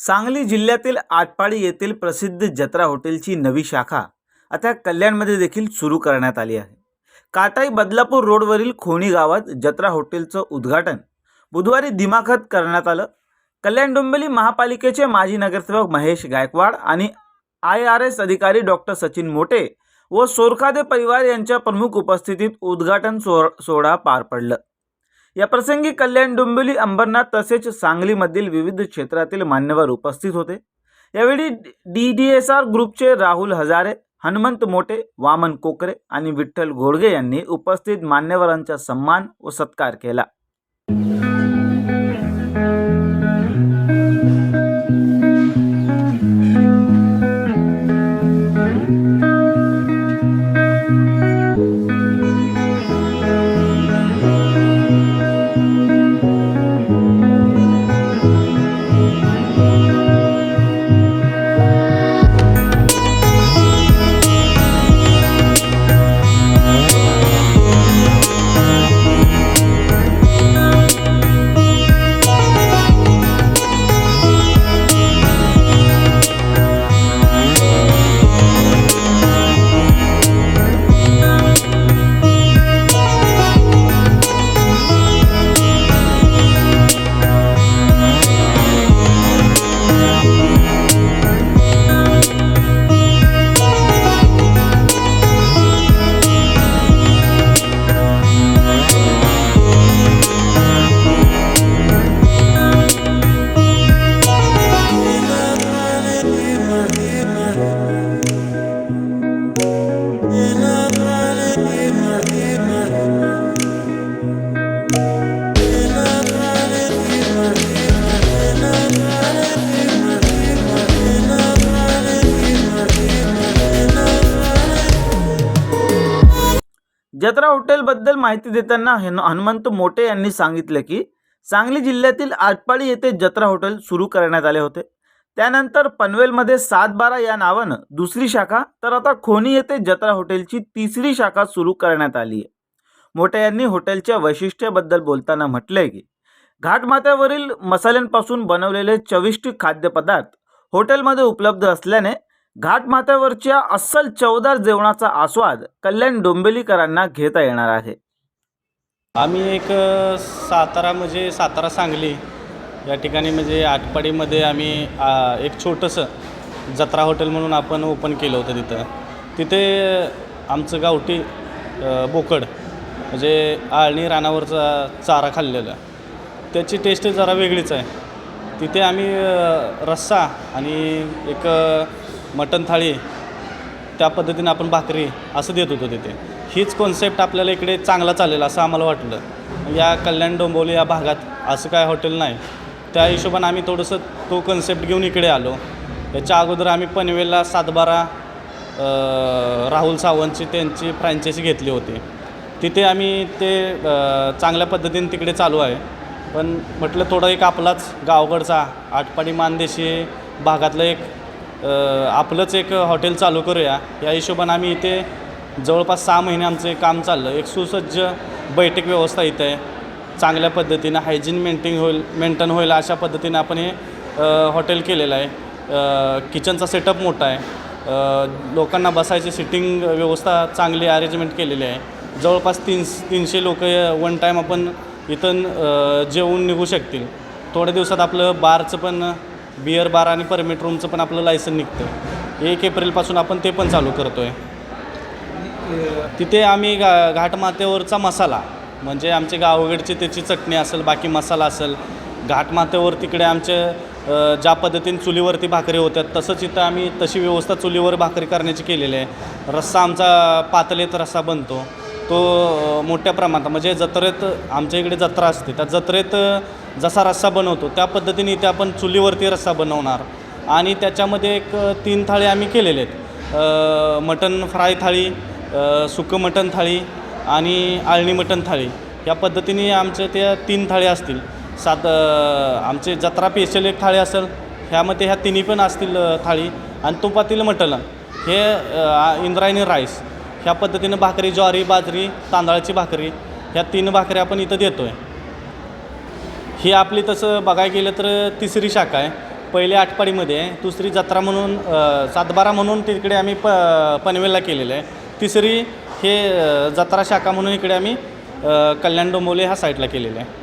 सांगली जिल्ह्यातील आटपाडी येथील प्रसिद्ध जत्रा हॉटेलची नवी शाखा आता कल्याणमध्ये देखील सुरू करण्यात आली आहे. काटाई बदलापूर रोडवरील खोणी गावात जत्रा हॉटेलचं उद्घाटन बुधवारी दिमाखत करण्यात आलं. कल्याण डोंबिवली महापालिकेचे माजी नगरसेवक महेश गायकवाड आणि आय आर एस अधिकारी डॉक्टर सचिन मोटे व सोरखादे परिवार यांच्या प्रमुख उपस्थितीत उद्घाटन सो सोहळा पार पडलं. या प्रसंगी कल्याण डोंबिवली अंबरनाथ तसेच सांगलीमधील विविध क्षेत्रातील मान्यवर उपस्थित होते. यावेळी डी डी एस आर ग्रुपचे राहुल हजारे हनुमंत मोटे वामन कोकरे आणि विठ्ठल घोडगे यांनी उपस्थित मान्यवरांचा सन्मान व सत्कार केला. जत्रा हॉटेलबद्दल माहिती देताना हन- हनुमंत मोटे यांनी सांगितले की सांगली जिल्ह्यातील आटपाडी येथे जत्रा हॉटेल सुरू करण्यात आले होते. त्यानंतर पनवेलमध्ये सात बारा या नावानं दुसरी शाखा तर आता खोनी येथे जत्रा हॉटेलची तिसरी शाखा सुरू करण्यात आली आहे. मोटे यांनी हॉटेलच्या वैशिष्ट्याबद्दल बोलताना म्हटलंय की घाटमाथ्यावरील मसाल्यांपासून बनवलेले चविष्ट खाद्यपदार्थ हॉटेलमध्ये उपलब्ध असल्याने घाटमाथ्यावरच्या अस्सल चवदार जेवणाचा आस्वाद कल्याण डोंबिवलीकरांना घेता येणार आहे. आम्ही एक सातारा म्हणजे सातारा सांगली या ठिकाणी म्हणजे आटपाडीमध्ये आम्ही आ, एक छोटंसं जत्रा हॉटेल म्हणून आपण ओपन केलं होतं तिथं. तिथे आमचं गावठी बोकड म्हणजे आळणी रानावरचा चारा खाल्लेला. त्याची टेस्ट जरा वेगळीच आहे. तिथे आम्ही रस्सा आणि एक मटण थाळी त्या पद्धतीने आपण भाकरी असं देत होतो तिथे. हीच कॉन्सेप्ट आपल्याला इकडे चांगला चालेल असं आम्हाला वाटलं. या कल्याण डोंबोली या भागात असं काय हॉटेल नाही. त्या हिशोबाने आम्ही थोडंसं तो कन्सेप्ट घेऊन इकडे आलो. याच्या अगोदर आम्ही पनवेलला सातबारा राहुल सावंतची त्यांची फ्रँचायसी घेतली होती. तिथे आम्ही ते चांगल्या पद्धतीने तिकडे चालू आहे. पण म्हटलं थोडं एक आपलाच गावगडचा आटपाडी मानदेशी भागातलं एक आपलंच एक हॉटेल चालू करूया. या हिशोबाने आम्ही इथे जवळपास सहा महिने आमचं काम चाललं. एक सुसज्ज बैठक व्यवस्था इथं आहे. चांगल्या पद्धतीनं हायजीन मेंटेन होईल मेंटेन होईल अशा पद्धतीनं आपण हे हॉटेल केलेलं आहे. किचनचा सेटअप मोठा आहे. लोकांना बसायची सिटिंग व्यवस्था चांगली अरेंजमेंट केलेली आहे. जवळपास तीन तीनशे लोक वन टाईम आपण इथं जेवून निघू शकतील. थोड्या दिवसात आपलं बारचं पण बिअर बार आणि परमिट रूमचं पण आपलं लायसन निघतं. एक एप्रिलपासून आपण ते पण चालू करतो आहे तिथे आम्ही घा घाटमाथ्यावरचा मसाला म्हणजे आमचे गावगडची त्याची चटणी असेल बाकी मसाला असेल घाटमाथ्यावर तिकडे आमचे ज्या पद्धतीने चुलीवरती भाकरी होत्या तसंच इथं आम्ही तशी व्यवस्था चुलीवर भाकरी करण्याची केलेली आहे. रस्सा आमचा पातळीत रस्सा बनतो. तो मोठ्या प्रमाणात म्हणजे जत्रेत आमच्या इकडे जत्रा असते. त्या जत्रेत जसा रस्सा बनवतो त्या पद्धतीने इथे आपण चुलीवरती रस्सा बनवणार. आणि त्याच्यामध्ये एक तीन थाळी आम्ही केलेले आहेत. मटन मटण फ्राय थाळी सुकं मटण थाळी आणि आळणी मटण थाळी. या पद्धतीने आमचे त्या तीन थाळी असतील. सात आमचे जत्रा पेशल एक थाळी असेल ह्यामध्ये ह्या तिन्ही पण असतील थाळी. आणि तुपातील मटण हे इंद्रायणी राईस. ह्या पद्धतीनं भाकरी ज्वारी बाजरी तांदळाची भाकरी ह्या तीन भाकरी आपण इथं देतो आहे ही आपली तसं बघायला गेलं तर तिसरी शाखा आहे. पहिले आटपाडीमध्ये आहे दुसरी जत्रा म्हणून सातबारा म्हणून तिकडे आम्ही प पनवेलला केलेलं आहे. तिसरी हे जत्रा शाखा म्हणून इकडे आम्ही कल्याण डोंबोली ह्या साईडला केलेलं आहे.